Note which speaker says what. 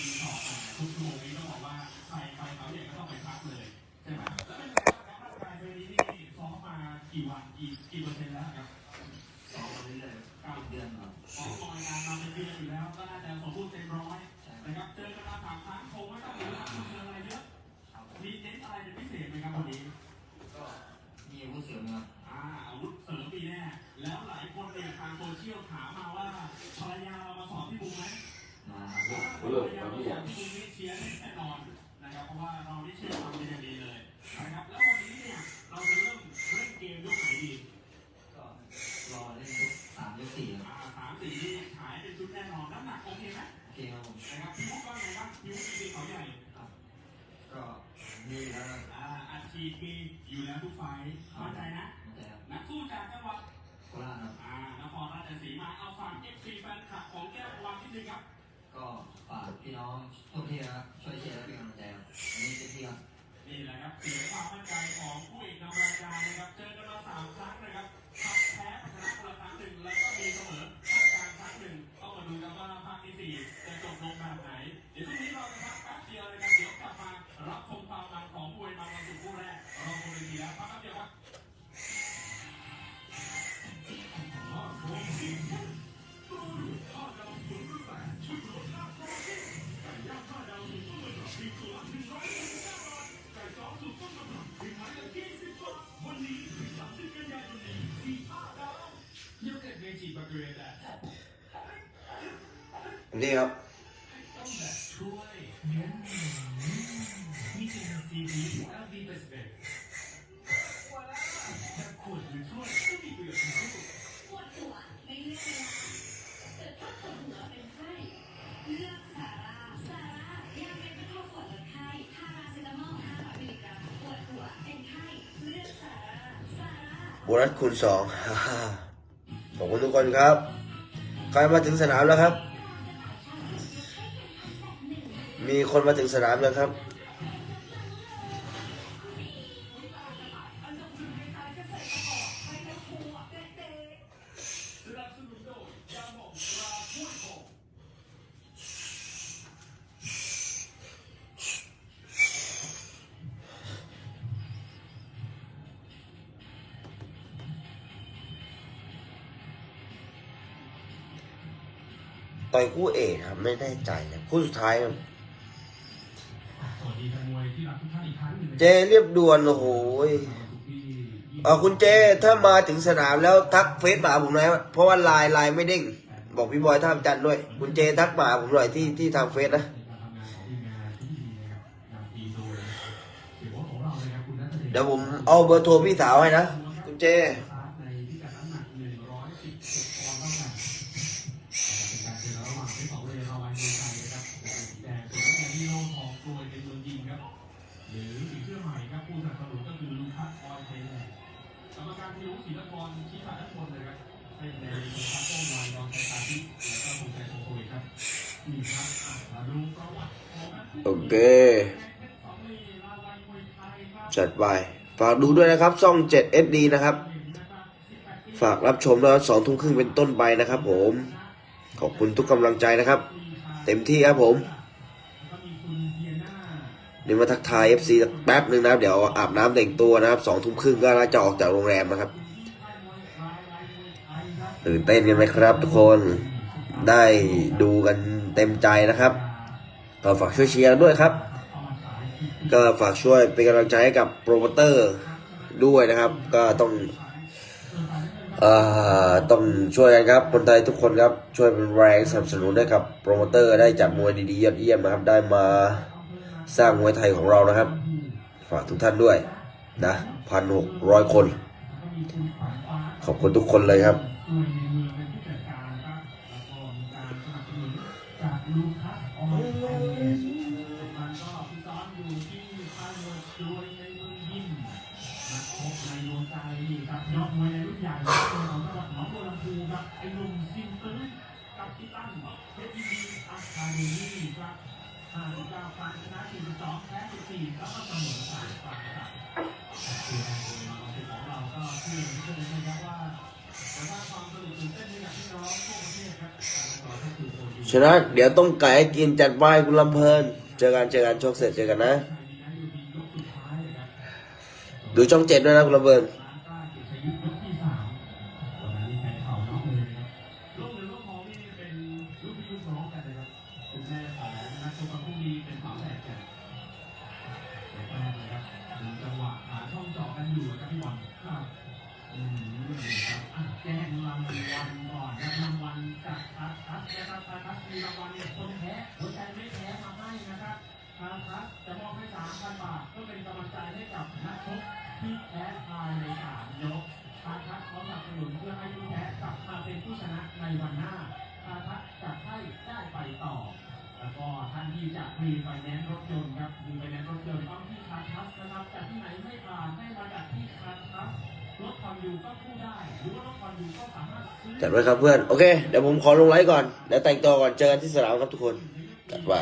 Speaker 1: ทีสอบมาทุกทัวโมงนี้ต้องบอกว่าใครไปเขาใหญ่ก็ต้องไปพักเลยใช่ไหมแล้วเป็นไงบ้างครับร่างกายเบอร์นี้นี่ซ้อมมากี่วันกี่กี่เปอร์เซ็นต์แล้วครับ
Speaker 2: น
Speaker 1: นะครับ เพราะว่าเราได้เชื่อความเป็นอย่างดีเลยนะครับ แล้ววันนี้เนี่ยเราจะเริ่มเล่นเกมยกไหนดี
Speaker 2: ก็รอเล่นยกสามยกสี่ครับ
Speaker 1: อ่าสามสี่นี่ฉายเป็นชุดแน่นอนน้ำหนักโอเคไหม
Speaker 2: โอเคครับผม
Speaker 1: นะครับพี่มุกว่าไงบ้างพี่มุกจริงๆเขาใหญ่
Speaker 2: ครับก็มีแล้วครับ
Speaker 1: อ่าอาชีพมีอยู่แล้วทุกไฟล์มั่นใจนะ
Speaker 2: แต่ครับ
Speaker 1: นักสู้จากจังหวัด
Speaker 2: โคราชครับ
Speaker 1: อ่านครราชสีมาเอาฝากเอฟซีแฟนคลับของแก้ววันที่หนึ่งครับ
Speaker 2: ก็ฝากพี่น้องทุกที่นะครับช่วยเชียร์และเป็นกำลังใจ นี่เต็มที่ครับ
Speaker 1: นี่แหละครับเสียงความมั่นใจของผู้เอกนำ วดหัวเป็น
Speaker 3: ไข้เลือกสาราสารา
Speaker 4: โบนัสคูณสองฮ่าฮ่าข อบคุณทุกคนครับใครมาถึงสนามแล้วครับ มีคนมาถึงสนามแล้วครับ ต่อยคู่เอกครับไม่แน่ใจนะคู่สุดท้ายครับ
Speaker 1: สวัสดีแฟนมวยที่รักทุกท่านอีกครั้งหนึ่ง
Speaker 4: เจเรียบด่วนโอ้โหยเออคุณเจถ้ามาถึงสนามแล้วทักเฟซมาหาผมหน่อยครับเพราะว่าไลน์ไลน์ไม่เด้งบอกพี่บอยท่ามจันทร์ด้วย คุณเจทักมาหาผมหน่อยที่ที่ทางเฟซนะ
Speaker 1: ในการทำงานของทีมงานทุกทีนะครับนำทีมโดยเสียโบ๊ทของเราเลยครับคุณนัทเดช
Speaker 4: เดี๋ยวผมเอาเบอร์โทรพี่สาวให้นะ คุณเจ
Speaker 1: กรรมการพิวศรีนครชี้ขาดทั้งคนเลยครับเป็นในสุภาพโต้วายรองชัยตาทิแล้วก็ภูมิใจโชโควิดครับนี่ครับอะมาดูประวัติของนักสู้
Speaker 4: โอเคจัดไปฝากดูด้วยนะครับช่อง 7SD นะครับ ฝากรับชมแล้วสองทุ่มครึ่งเป็นต้นไปนะครับผม ขอบคุณทุกกำลังใจนะครับ เต็มที่ครับผม เดี๋ยวมาทักทาย FC แป๊บหนึ่งนะครับ เดี๋ยวอาบน้ำแต่งตัวนะครับสองทุ่มครึ่งก็น่าจะออกจากโรงแรมนะครับ ตื่นเต้นกันไหมครับ ทุกคนได้ดูกันเต็มใจนะครับก็ฝากช่วยเชียร์ด้วยครับ ก็ฝากช่วยเป็นกำลังใจให้กับโปรโมเตอร์ด้วยนะครับ ก็ต้องต้องช่วยกันครับคนไทยทุกคนครับช่วยเป็นแรงสนับสนุนให้กับโปรโมเตอร์ได้จัดมวยดีๆยอดเยี่ยมนะครับได้มา สร้างมวยไทยของเรานะครับ ฝากทุกท่านด้วยนะพันหกร้อยคน ขอบคุณทุกคนเลยครับ
Speaker 1: จากลูคัสออยเทนมัน 59ฟันชนะ42แพ้14แล้วก็เสมอ3ฟันครับแต่คือแรงมวยของเราก็เชื่อเหลือเกินะครับว่าแต่ว่าความสนุกตื่นเต้นให้กับพี่น้องทั่วประเทศครับ
Speaker 4: ชนะเดี๋ยวต้มไก่ให้กินจัดไปคุณลำเพลิน เจอกันเจอกันชกเสร็จเจอกันนะ ดูช่องเจ็ดด้วยนะคุณลำเพลิน
Speaker 1: แจ้งรางวัลก่อนครับรางวัลจากทัสทัสนะครับทัสมีรางวัลเนี่ยคนแพ้หัวใจไม่แพ้มาให้นะครับทางทัสจะมอบให้3,000บาทเพื่อเป็นกำลังใจให้กับนักชกที่แพ้ภายในสามยกทางทัสเขาสนับสนุนเพื่อให้ผู้แพ้กลับมาเป็นผู้ชนะในวันหน้าทางทัสจะให้ได้ไปต่อ แล้วก็ท่านที่จะมีไฟแนนซ์รถยนต์ครับมีไฟแนนซ์รถยนต์ต้องที่คาทัสนะครับจากที่ไหนไม่ผ่านได้มาจากที่คาทัสรถความอยู่ก็กู้ได้หรือว่ารถความอยู่ก็สามารถ
Speaker 4: จัดไว้ครับเพื่อน โอเค เดี๋ยวผมขอลงไลฟ์ก่อน เดี๋ยวแต่งตัวก่อน เจอกันที่สนามครับทุกคน จัดไว้